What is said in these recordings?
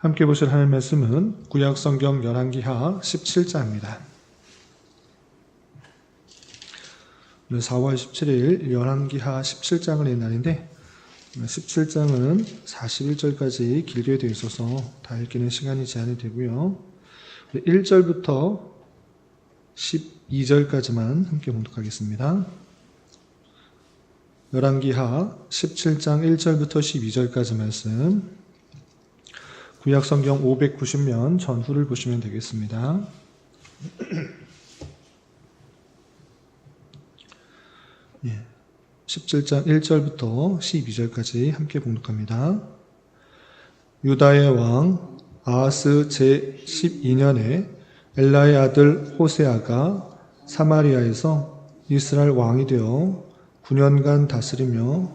함께 보실 하나님 말씀은 구약 성경 열왕기하 17장입니다. 오늘 4월 17일 열왕기하 17장을 낸 날인데 17장은 41절까지 길게 되어 있어서 다 읽기는 시간이 제한이 되고요. 1절부터 12절까지만 함께 봉독하겠습니다. 열왕기하 17장 1절부터 12절까지 말씀 구약 성경 590면 전후를 보시면 되겠습니다. 예, 17장 1절부터 12절까지 함께 봉독합니다. 유다의 왕 아하스 제12년에 엘라의 아들 호세아가 사마리아에서 이스라엘 왕이 되어 9년간 다스리며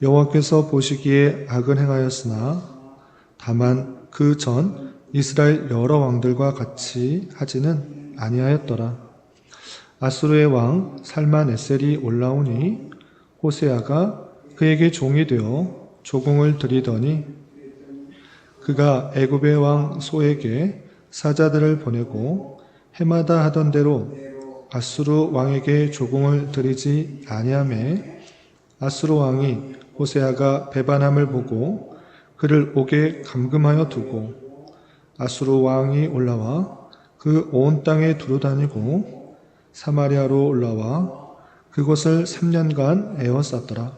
여호와께서 보시기에 악을 행하였으나 다만 그 전 이스라엘 여러 왕들과 같이 하지는 아니하였더라. 아수르의 왕 살만 에셀이 올라오니 호세아가 그에게 종이 되어 조공을 드리더니 그가 애굽의 왕 소에게 사자들을 보내고 해마다 하던 대로 아수르 왕에게 조공을 드리지 아니하매 아수르 왕이 호세아가 배반함을 보고 그를 옥에 감금하여 두고 아수르 왕이 올라와 그 온 땅에 두루다니고 사마리아로 올라와 그곳을 3년간 에워쌌더라.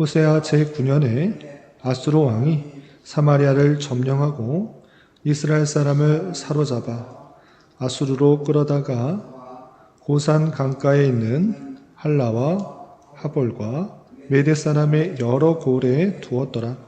호세아 제9년에 아수르 왕이 사마리아를 점령하고 이스라엘 사람을 사로잡아 아수르로 끌어다가 고산 강가에 있는 할라와 하볼과 메대 사람의 여러 고을에 두었더라.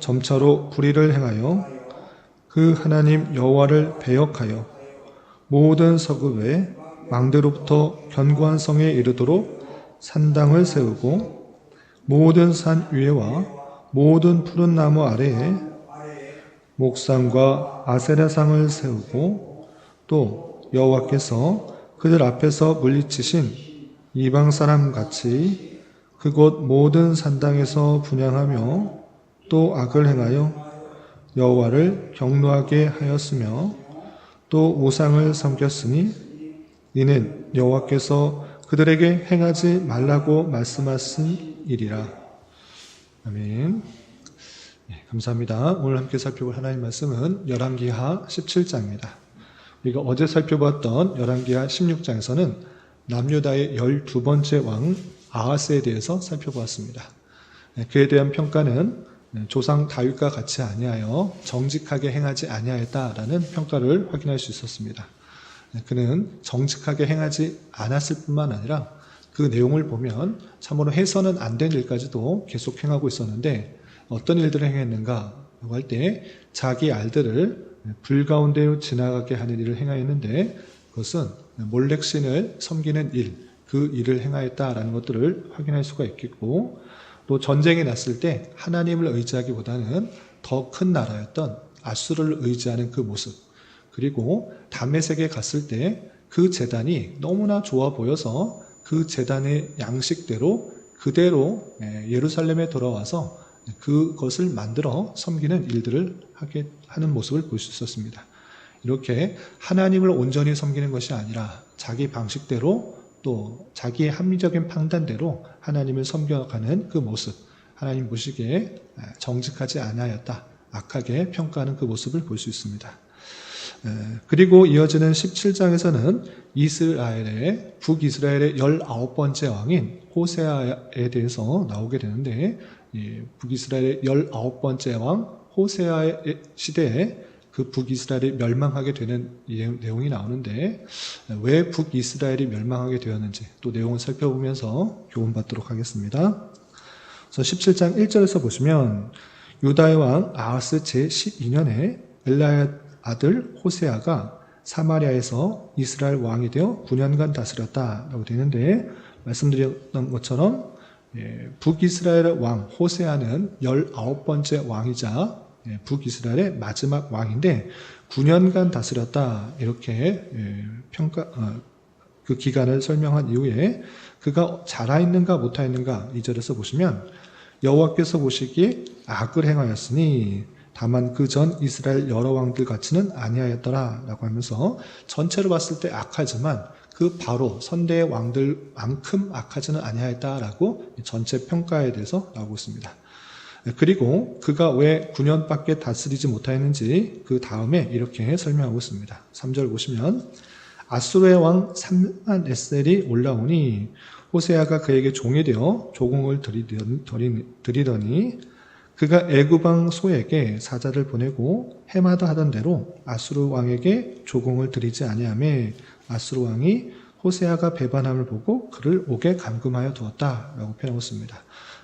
점차로 불의를 행하여 그 하나님 여호와를 배역하여 모든 서급에 망대로부터 견고한 성에 이르도록 산당을 세우고 모든 산 위에와 모든 푸른 나무 아래에 목상과 아세라상을 세우고 또 여호와께서 그들 앞에서 물리치신 이방 사람 같이 그곳 모든 산당에서 분양하며 또 악을 행하여 여호와를 경노하게 하였으며 또 우상을 섬겼으니 이는 여호와께서 그들에게 행하지 말라고 말씀하신 일이라. 아멘. 네, 감사합니다. 오늘 함께 살펴볼 하나님 말씀은 열왕기하 17장입니다. 우리가 어제 살펴봤던 열왕기하 16장에서는 남유다의 12번째 왕 아하스에 대해서 살펴보았습니다. 네, 그에 대한 평가는 조상 다윗과 같이 아니하여 정직하게 행하지 아니하였다라는 평가를 확인할 수 있었습니다. 네, 그는 정직하게 행하지 않았을 뿐만 아니라 그 내용을 보면 참으로 해서는 안 된 일까지도 계속 행하고 있었는데 어떤 일들을 행했는가 할때 자기 알들을 불 가운데 지나가게 하는 일을 행하였는데 그것은 몰렉신을 섬기는 일, 그 일을 행하였다라는 것들을 확인할 수가 있겠고 또 전쟁이 났을 때 하나님을 의지하기보다는 더 큰 나라였던 아수르를 의지하는 그 모습 그리고 담메색에 갔을 때 그 재단이 너무나 좋아 보여서 그 재단의 양식대로 그대로 예루살렘에 돌아와서 그것을 만들어 섬기는 일들을 하게 하는 모습을 볼 수 있었습니다. 이렇게 하나님을 온전히 섬기는 것이 아니라 자기 방식대로 또 자기의 합리적인 판단대로 하나님을 섬겨가는 그 모습, 하나님 보시기에 정직하지 않았다, 악하게 평가하는 그 모습을 볼 수 있습니다. 그리고 이어지는 17장에서는 이스라엘의 북이스라엘의 19번째 왕인 호세아에 대해서 나오게 되는데 북이스라엘의 19번째 왕 호세아의 시대에 그 북이스라엘이 멸망하게 되는 내용이 나오는데 왜 북이스라엘이 멸망하게 되었는지 또 내용을 살펴보면서 교훈받도록 하겠습니다. 그래서 17장 1절에서 보시면 유다의 왕 아하스 제12년에 엘라의 아들 호세아가 사마리아에서 이스라엘 왕이 되어 9년간 다스렸다라고 되는데 말씀드렸던 것처럼 예, 북이스라엘 왕 호세아는 19번째 왕이자 예, 북이스라엘의 마지막 왕인데 9년간 다스렸다 이렇게 예, 평가 어, 그 기간을 설명한 이후에 그가 잘하였는가 못하였는가 이 절에서 보시면 여호와께서 보시기에 악을 행하였으니 다만 그 전 이스라엘 여러 왕들 같이는 아니하였더라라고 하면서 전체로 봤을 때 악하지만 그 바로 선대의 왕들만큼 악하지는 아니하였다라고 전체 평가에 대해서 나오고 있습니다. 그리고 그가 왜 9년밖에 다스리지 못하였는지 그 다음에 이렇게 설명하고 있습니다. 3절 보시면 아수르의 왕 삼만 에셀이 올라오니 호세아가 그에게 종이 되어 조공을 드리더니, 그가 애굽왕 소에게 사자를 보내고 해마다 하던 대로 아수르 왕에게 조공을 드리지 아니하매 아수르 왕이 호세아가 배반함을 보고 그를 옥에 감금하여 두었다라고 표현하고 있습니다.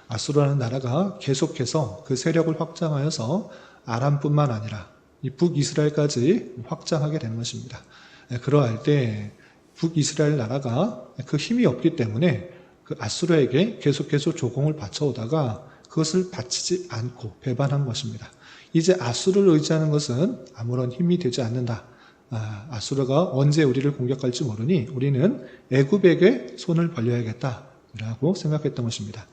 아수르라는 나라가 계속해서 그 세력을 확장하여서 아람뿐만 아니라 이 북이스라엘까지 확장하게 되는 것입니다. 네, 그러할 때 북이스라엘 나라가 그 힘이 없기 때문에 그 아수르에게 계속해서 조공을 바쳐오다가 그것을 바치지 않고 배반한 것입니다. 이제 아수르를 의지하는 것은 아무런 힘이 되지 않는다. 아, 아수르가 언제 우리를 공격할지 모르니 우리는 애굽에게 손을 벌려야겠다라고 생각했던 것입니다.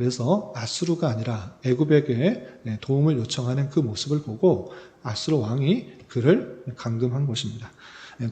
그래서 아수르가 아니라 애굽에게 도움을 요청하는 그 모습을 보고 아수르 왕이 그를 감금한 것입니다.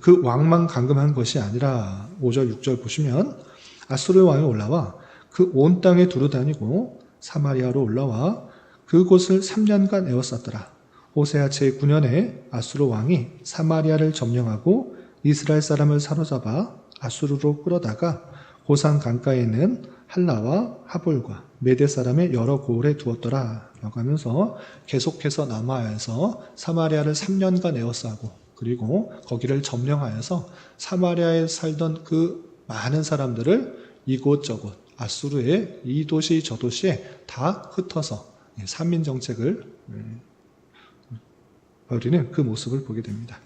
그 왕만 감금한 것이 아니라 5절 6절 보시면 아수르 왕이 올라와 그 온 땅에 두루다니고 사마리아로 올라와 그곳을 3년간 에워쌌더라. 호세아 제9년에 아수르 왕이 사마리아를 점령하고 이스라엘 사람을 사로잡아 아수르로 끌어다가 고산 강가에 있는 할라와 하볼과 메대 사람의 여러 고을에 두었더라 라고 하면서 계속해서 남아야해서 사마리아를 3년간 에워싸고 그리고 거기를 점령하여서 사마리아에 살던 그 많은 사람들을 이곳저곳 아수르의 이 도시 저 도시에 다 흩어서 삼민 정책을 벌이는 그 모습을 보게 됩니다.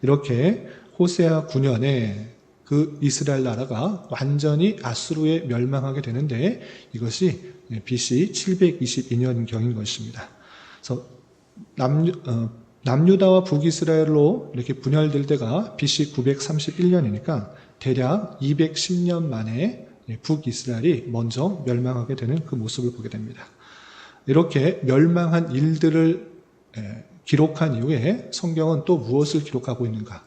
이렇게 호세아 9년에 그 이스라엘 나라가 완전히 아수르에 멸망하게 되는데 이것이 BC 722년 경인 것입니다. 그래서 남, 어, 남유다와 북이스라엘로 이렇게 분열될 때가 BC 931년이니까 대략 210년 만에 북이스라엘이 먼저 멸망하게 되는 그 모습을 보게 됩니다. 이렇게 멸망한 일들을 기록한 이후에 성경은 또 무엇을 기록하고 있는가?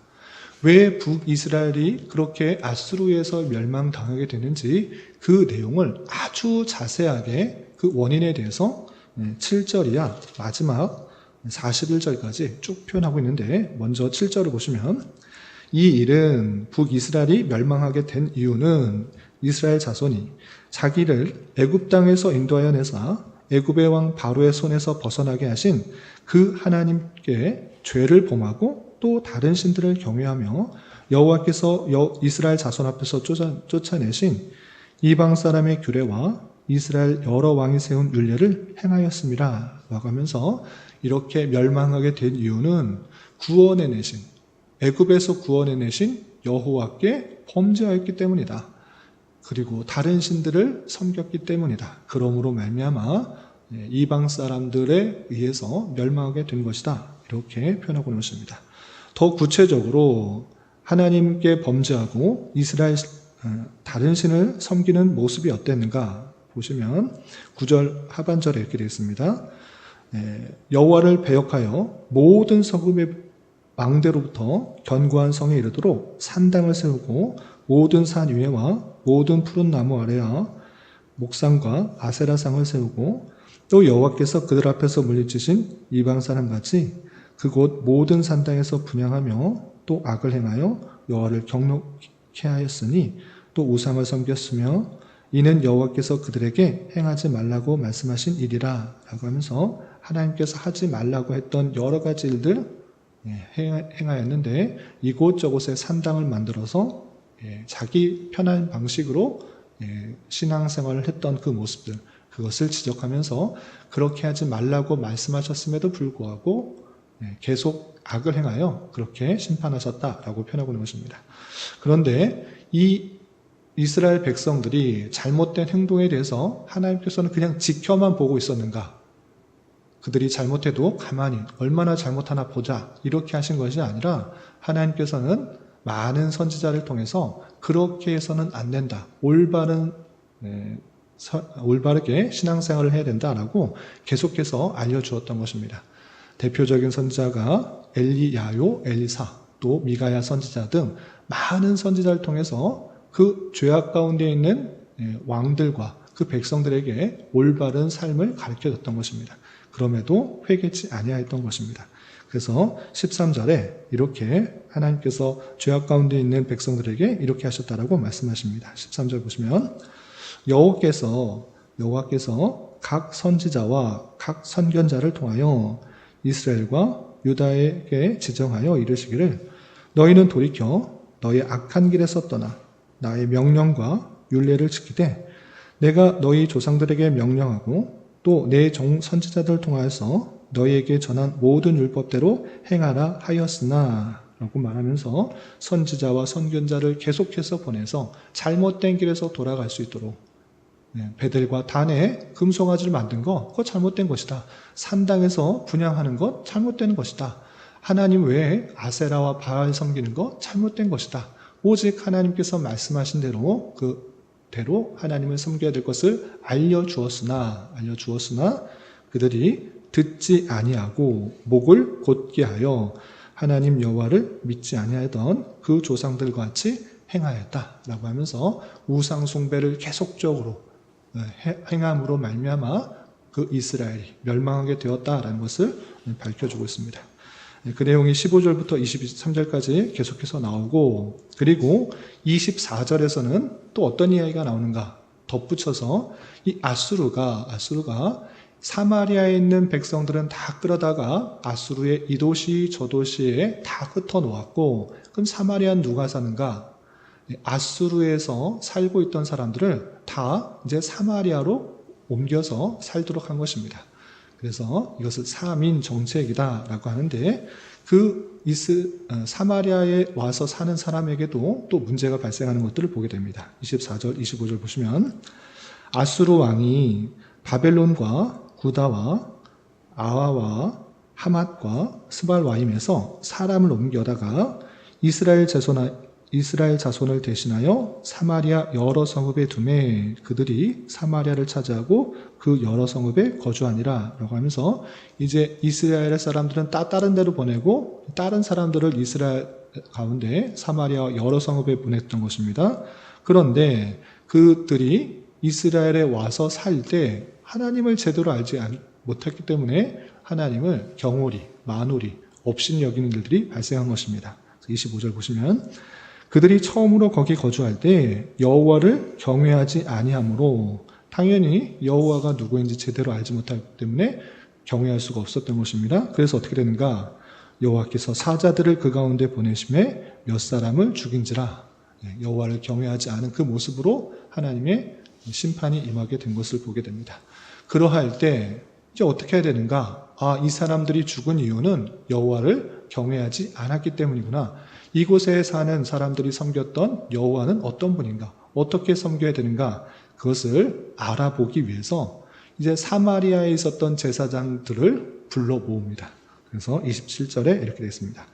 왜 북이스라엘이 그렇게 아수르에서 멸망당하게 되는지 그 내용을 아주 자세하게 그 원인에 대해서 7절이야 마지막 41절까지 쭉 표현하고 있는데 먼저 7절을 보시면 이 일은 북이스라엘이 멸망하게 된 이유는 이스라엘 자손이 자기를 애굽 땅에서 인도하여 내사 애굽의 왕 바로의 손에서 벗어나게 하신 그 하나님께 죄를 범하고 또 다른 신들을 경외하며 여호와께서 이스라엘 자손 앞에서 쫓아, 쫓아 내신 이방 사람의 규례와 이스라엘 여러 왕이 세운 율례를 행하였습니다. 라고 하면서 이렇게 멸망하게 된 이유는 구원해 내신 애굽에서 구원해 내신 여호와께 범죄하였기 때문이다. 그리고 다른 신들을 섬겼기 때문이다. 그러므로 말미암아 이방 사람들에 의해서 멸망하게 된 것이다. 이렇게 표현하고 있습니다. 더 구체적으로 하나님께 범죄하고 이스라엘 어, 다른 신을 섬기는 모습이 어땠는가 보시면 9절 하반절에 이렇게 되어 있습니다. 여호와를 배역하여 모든 성읍의 망대로부터 견고한 성에 이르도록 산당을 세우고 모든 산 위에와 모든 푸른 나무 아래와 목상과 아세라상을 세우고 또 여호와께서 그들 앞에서 물리치신 이방 사람 같이 그곳 모든 산당에서 분양하며 또 악을 행하여 여호와를 경록케 하였으니 또 우상을 섬겼으며 이는 여호와께서 그들에게 행하지 말라고 말씀하신 일이라 라고 하면서 하나님께서 하지 말라고 했던 여러 가지 일들 예, 행하였는데 이곳저곳에 산당을 만들어서 예, 자기 편한 방식으로 예, 신앙생활을 했던 그 모습들 그것을 지적하면서 그렇게 하지 말라고 말씀하셨음에도 불구하고 예, 계속 악을 행하여 그렇게 심판하셨다라고 표현하고 있는 것입니다. 그런데 이 이스라엘 백성들이 잘못된 행동에 대해서 하나님께서는 그냥 지켜만 보고 있었는가? 그들이 잘못해도 가만히 얼마나 잘못하나 보자 이렇게 하신 것이 아니라 하나님께서는 많은 선지자를 통해서 그렇게 해서는 안 된다. 올바른 네, 서- 올바르게 신앙생활을 해야 된다라고 계속해서 알려주었던 것입니다. 대표적인 선지자가 엘리야요, 엘리사, 또 미가야 선지자 등 많은 선지자를 통해서 그 죄악 가운데 있는 예, 왕들과 그 백성들에게 올바른 삶을 가르쳐 줬던 것입니다. 그럼에도 회개치 아니하였던 것입니다. 그래서 13절에 이렇게 하나님께서 죄악 가운데 있는 백성들에게 이렇게 하셨다라고 말씀하십니다. 13절 보시면 여호께서 여호와께서 각 선지자와 각 선견자를 통하여 이스라엘과 유다에게 지정하여 이르시기를 너희는 돌이켜 너희 악한 길에서 떠나 나의 명령과 율례를 지키되 내가 너희 조상들에게 명령하고 또 내 종 선지자들 통하여서 너희에게 전한 모든 율법대로 행하라 하였으나 라고 말하면서 선지자와 선견자를 계속해서 보내서 잘못된 길에서 돌아갈 수 있도록 네, 배들과 단에 금송아지를 만든 거 그거 잘못된 것이다. 산당에서 분양하는 것 잘못된 것이다. 하나님 외에 아세라와 바알 섬기는 것 잘못된 것이다. 오직 하나님께서 말씀하신 대로 그 대로 하나님을 섬겨야 될 것을 알려 주었으나 알려 주었으나 그들이 듣지 아니하고 목을 곧게 하여 하나님 여호와를 믿지 아니하던 그 조상들과 같이 행하였다라고 하면서 우상 숭배를 계속적으로 해- 행함으로 말미암아 그 이스라엘이 멸망하게 되었다라는 것을 밝혀주고 있습니다. 그 내용이 15절부터 23절까지 계속해서 나오고 그리고 24절에서는 또 어떤 이야기가 나오는가 덧붙여서 이 아수르가 아수르가 사마리아에 있는 백성들은 다 끌어다가 아수르의 이 도시 저 도시에 다 흩어 놓았고 그럼 사마리아는 누가 사는가? 아수르에서 살고 있던 사람들을 다 이제 사마리아로 옮겨서 살도록 한 것입니다. 그래서 이것을 사민 정책이다라고 하는데 그 이스 어, 사마리아에 와서 사는 사람에게도 또 문제가 발생하는 것들을 보게 됩니다. 24절, 25절 보시면 아수르 왕이 바벨론과 구다와 아와와 하맛과 스발와임에서 사람을 옮겨다가 이스라엘 자손 이스라엘 자손을 대신하여 사마리아 여러 성읍에 두매 그들이 사마리아를 차지하고 그 여러 성읍에 거주하니라라고 하면서 이제 이스라엘 사람들은 따 다른 데로 보내고 다른 사람들을 이스라엘 가운데 사마리아 여러 성읍에 보냈던 것입니다. 그런데 그들이 이스라엘에 와서 살 때 하나님을 제대로 알지 안- 못했기 때문에 하나님을 경홀히 만홀히 업신 여기는 일들이 발생한 것입니다. 25절 보시면 그들이 처음으로 거기 거주할 때 여호와를 경외하지 아니하므로 당연히 여호와가 누구인지 제대로 알지 못하기 때문에 경외할 수가 없었던 것입니다. 그래서 어떻게 되는가? 여호와께서 사자들을 그 가운데 보내심에 몇 사람을 죽인지라 예, 여호와를 경외하지 않은 그 모습으로 하나님의 심판이 임하게 된 것을 보게 됩니다. 그러할 때 이제 어떻게 해야 되는가? 아, 이 사람들이 죽은 이유는 여호와를 경외하지 않았기 때문이구나. 이곳에 사는 사람들이 섬겼던 여호와는 어떤 분인가? 어떻게 섬겨야 되는가? 그것을 알아보기 위해서 이제 사마리아에 있었던 제사장들을 불러 모읍니다. 그래서 27절에 이렇게 되어 있습니다.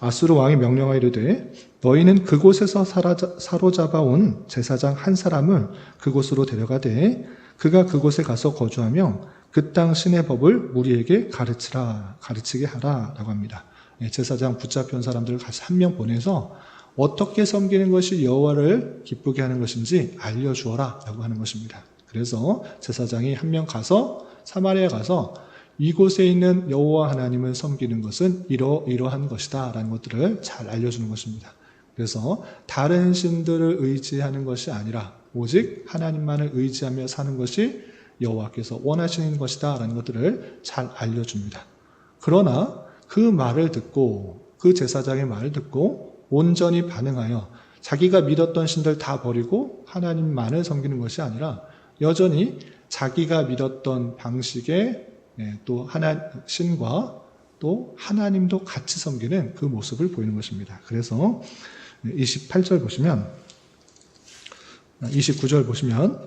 아수르 왕이 명령하 이르되 너희는 그곳에서 사라자- 사로잡아온 제사장 한 사람을 그곳으로 데려가되 그가 그곳에 가서 거주하며 그 땅 신의 법을 우리에게 가르치라 가르치게 하라라고 합니다. 예, 제사장 붙잡혀온 사람들을 같이 한 명 보내서 어떻게 섬기는 것이 여호와를 기쁘게 하는 것인지 알려주어라라고 하는 것입니다. 그래서 제사장이 한 명 가서 사마리아 가서 이곳에 있는 여호와 하나님을 섬기는 것은 이러 이러한 것이다라는 것들을 잘 알려주는 것입니다. 그래서 다른 신들을 의지하는 것이 아니라 오직 하나님만을 의지하며 사는 것이 여호와께서 원하시는 것이다라는 것들을 잘 알려줍니다. 그러나 그 말을 듣고 그 제사장의 말을 듣고 온전히 반응하여 자기가 믿었던 신들 다 버리고 하나님만을 섬기는 것이 아니라 여전히 자기가 믿었던 방식의 예, 또 하나 신과 또 하나님도 같이 섬기는 그 모습을 보이는 것입니다. 그래서 28절 보시면 29절 보시면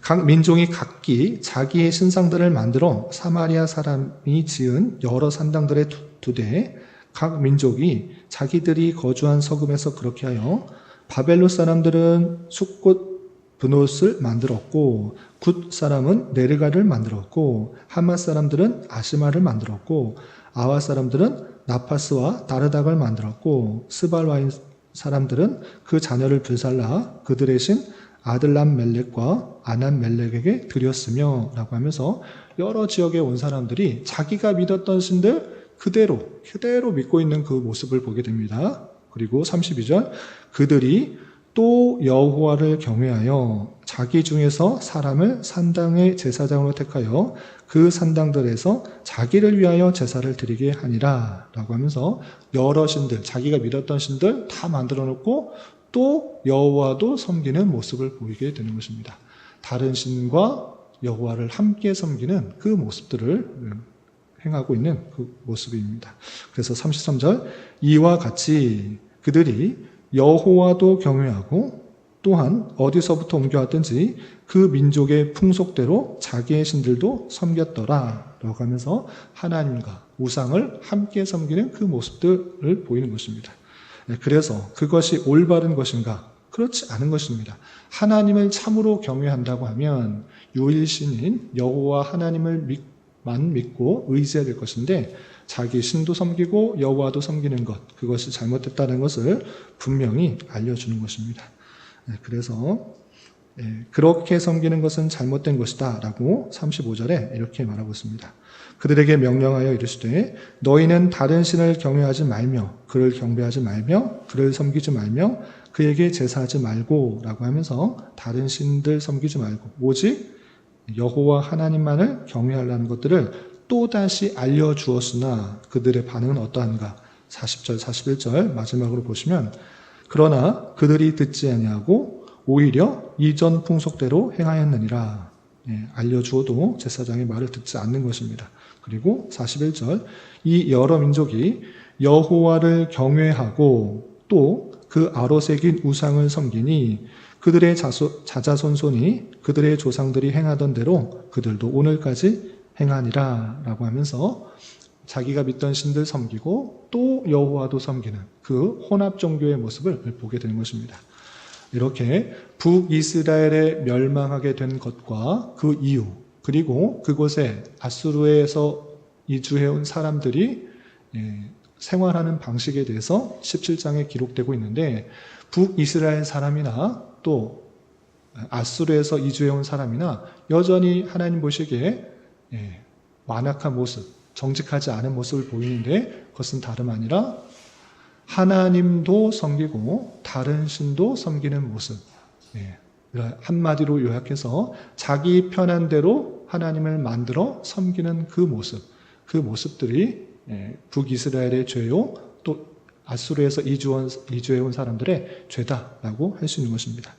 각 민족이 각기 자기의 신상들을 만들어 사마리아 사람이 지은 여러 산당들에 두되 각 민족이 자기들이 거주한 서금에서 그렇게 하여 바벨로 사람들은 숫꽃 브노스를 만들었고 굿 사람은 네르가를 만들었고 하마 사람들은 아시마를 만들었고 아와 사람들은 나파스와 다르닥을 만들었고 스발와인 사람들은 그 자녀를 불살라 그들의 신 아들람 멜렉과 아난 멜렉에게 드렸으며 라고 하면서 여러 지역에 온 사람들이 자기가 믿었던 신들 그대로 그대로 믿고 있는 그 모습을 보게 됩니다. 그리고 32절 그들이 또 여호와를 경외하여 자기 중에서 사람을 산당의 제사장으로 택하여 그 산당들에서 자기를 위하여 제사를 드리게 하니라 라고 하면서 여러 신들 자기가 믿었던 신들 다 만들어 놓고 또 여호와도 섬기는 모습을 보이게 되는 것입니다. 다른 신과 여호와를 함께 섬기는 그 모습들을 행하고 있는 그 모습입니다. 그래서 33절 이와 같이 그들이 여호와도 경외하고 또한 어디서부터 옮겨왔든지 그 민족의 풍속대로 자기의 신들도 섬겼더라 라고 하면서 하나님과 우상을 함께 섬기는 그 모습들을 보이는 것입니다. 네, 그래서 그것이 올바른 것인가? 그렇지 않은 것입니다. 하나님을 참으로 경외한다고 하면 유일신인 여호와 하나님을만 믿고 의지해야 될 것인데 자기 신도 섬기고 여호와도 섬기는 것 그것이 잘못됐다는 것을 분명히 알려주는 것입니다. 네, 그래서 예, 그렇게 섬기는 것은 잘못된 것이다 라고 35절에 이렇게 말하고 있습니다. 그들에게 명령하여 이르시되 너희는 다른 신을 경외하지 말며 그를 경배하지 말며 그를 섬기지 말며 그에게 제사하지 말고 라고 하면서 다른 신들 섬기지 말고 오직 여호와 하나님만을 경외하라는 것들을 또다시 알려주었으나 그들의 반응은 어떠한가? 40절, 41절 마지막으로 보시면 그러나 그들이 듣지 아니하고 오히려 이전 풍속대로 행하였느니라. 예, 알려주어도 제사장의 말을 듣지 않는 것입니다. 그리고 41절 이 여러 민족이 여호와를 경외하고 또 그 아로 새긴 우상을 섬기니 그들의 자소, 자자손손이 그들의 조상들이 행하던 대로 그들도 오늘까지 행하니라 라고 하면서 자기가 믿던 신들 섬기고 또 여호와도 섬기는 그 혼합 종교의 모습을 보게 되는 것입니다. 이렇게 북이스라엘에 멸망하게 된 것과 그 이유 그리고 그곳에 아수르에서 이주해온 사람들이 예, 생활하는 방식에 대해서 17장에 기록되고 있는데 북이스라엘 사람이나 또 아수르에서 이주해온 사람이나 여전히 하나님 보시기에 예, 완악한 모습, 정직하지 않은 모습을 보이는데 그것은 다름 아니라 하나님도 섬기고 다른 신도 섬기는 모습. 예, 한마디로 요약해서 자기 편한 대로 하나님을 만들어 섬기는 그 모습, 그 모습들이 예, 북이스라엘의 죄요, 또 아수르에서 이주해온 사람들의 죄다라고 할 수 있는 것입니다.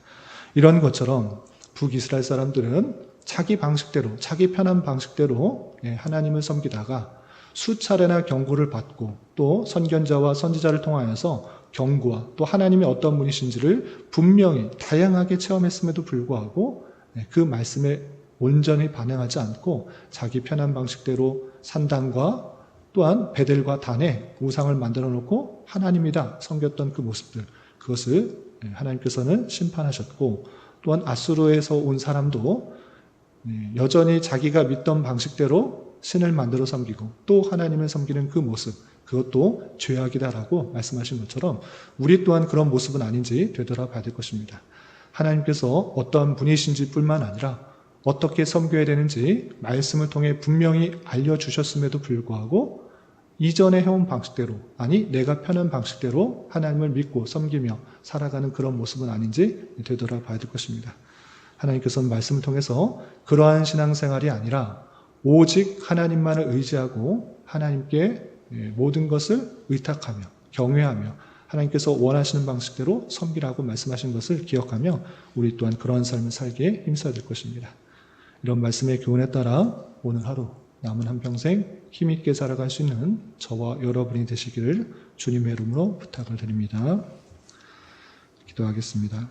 이런 것처럼 북이스라엘 사람들은 자기 방식대로, 자기 편한 방식대로 예, 하나님을 섬기다가 수차례나 경고를 받고 또 선견자와 선지자를 통하여서 경고와 또 하나님이 어떤 분이신지를 분명히 다양하게 체험했음에도 불구하고 예, 그 말씀에 온전히 반응하지 않고 자기 편한 방식대로 산당과 또한 베델과 단에 우상을 만들어 놓고 하나님이다 섬겼던 그 모습들 그것을 예, 하나님께서는 심판하셨고 또한 아수르에서 온 사람도 네, 여전히 자기가 믿던 방식대로 신을 만들어 섬기고 또 하나님을 섬기는 그 모습, 그것도 죄악이다라고 말씀하신 것처럼 우리 또한 그런 모습은 아닌지 되돌아봐야 될 것입니다. 하나님께서 어떤 분이신지 뿐만 아니라 어떻게 섬겨야 되는지 말씀을 통해 분명히 알려주셨음에도 불구하고 이전에 해온 방식대로, 아니, 내가 편한 방식대로 하나님을 믿고 섬기며 살아가는 그런 모습은 아닌지 되돌아봐야 될 것입니다. 하나님께서는 말씀을 통해서 그러한 신앙생활이 아니라 오직 하나님만을 의지하고 하나님께 예, 모든 것을 의탁하며 경외하며 하나님께서 원하시는 방식대로 섬기라고 말씀하신 것을 기억하며 우리 또한 그러한 삶을 살기에 힘써야 될 것입니다. 이런 말씀의 교훈에 따라 오늘 하루 남은 한평생 힘있게 살아갈 수 있는 저와 여러분이 되시기를 주님의 이름으로 부탁을 드립니다. 기도하겠습니다.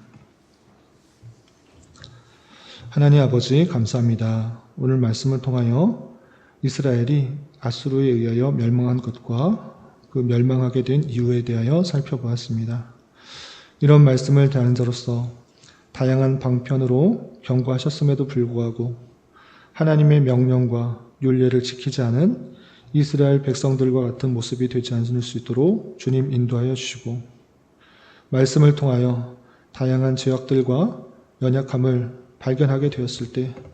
하나님 아버지 감사합니다. 오늘 말씀을 통하여 이스라엘이 아수르에 의하여 멸망한 것과 그 멸망하게 된 이유에 대하여 살펴보았습니다. 이런 말씀을 대하는 자로서 다양한 방편으로 경고하셨음에도 불구하고 하나님의 명령과 윤례를 지키지 않은 이스라엘 백성들과 같은 모습이 되지 않을 수 있도록 주님 인도하여 주시고 말씀을 통하여 다양한 죄악들과 연약함을 발견하게 되었을 때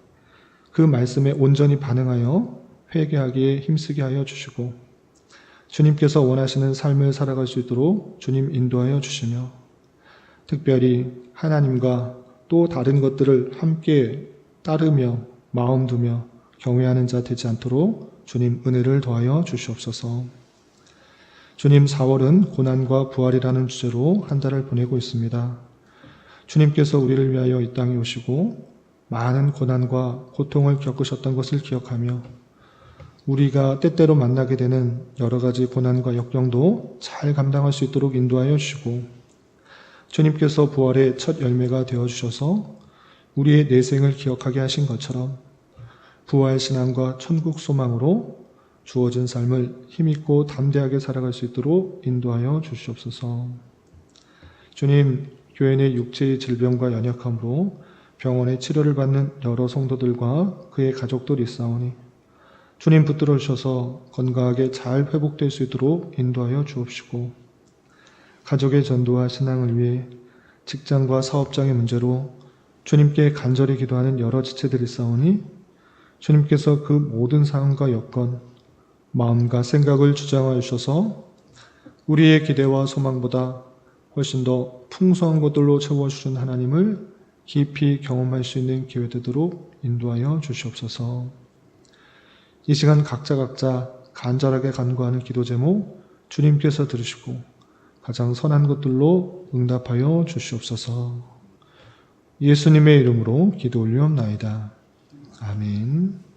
그 말씀에 온전히 반응하여 회개하기에 힘쓰게 하여 주시고 주님께서 원하시는 삶을 살아갈 수 있도록 주님 인도하여 주시며 특별히 하나님과 또 다른 것들을 함께 따르며 마음 두며 경외하는 자 되지 않도록 주님 은혜를 더하여 주시옵소서. 주님 4월은 고난과 부활이라는 주제로 한 달을 보내고 있습니다. 주님께서 우리를 위하여 이 땅에 오시고 많은 고난과 고통을 겪으셨던 것을 기억하며 우리가 때때로 만나게 되는 여러 가지 고난과 역경도 잘 감당할 수 있도록 인도하여 주시고 주님께서 부활의 첫 열매가 되어 주셔서 우리의 내생을 기억하게 하신 것처럼 부활 신앙과 천국 소망으로 주어진 삶을 힘있고 담대하게 살아갈 수 있도록 인도하여 주시옵소서. 주님, 교회 내 육체의 질병과 연약함으로 병원에 치료를 받는 여러 성도들과 그의 가족들이 있사오니 주님 붙들어 주셔서 건강하게 잘 회복될 수 있도록 인도하여 주옵시고 가족의 전도와 신앙을 위해 직장과 사업장의 문제로 주님께 간절히 기도하는 여러 지체들이 있사오니 주님께서 그 모든 상황과 여건, 마음과 생각을 주장하여 주셔서 우리의 기대와 소망보다 훨씬 더 풍성한 것들로 채워주신 하나님을 깊이 경험할 수 있는 기회 되도록 인도하여 주시옵소서. 이 시간 각자 각자 간절하게 간구하는 기도 제목 주님께서 들으시고 가장 선한 것들로 응답하여 주시옵소서. 예수님의 이름으로 기도 올리옵나이다. 아멘.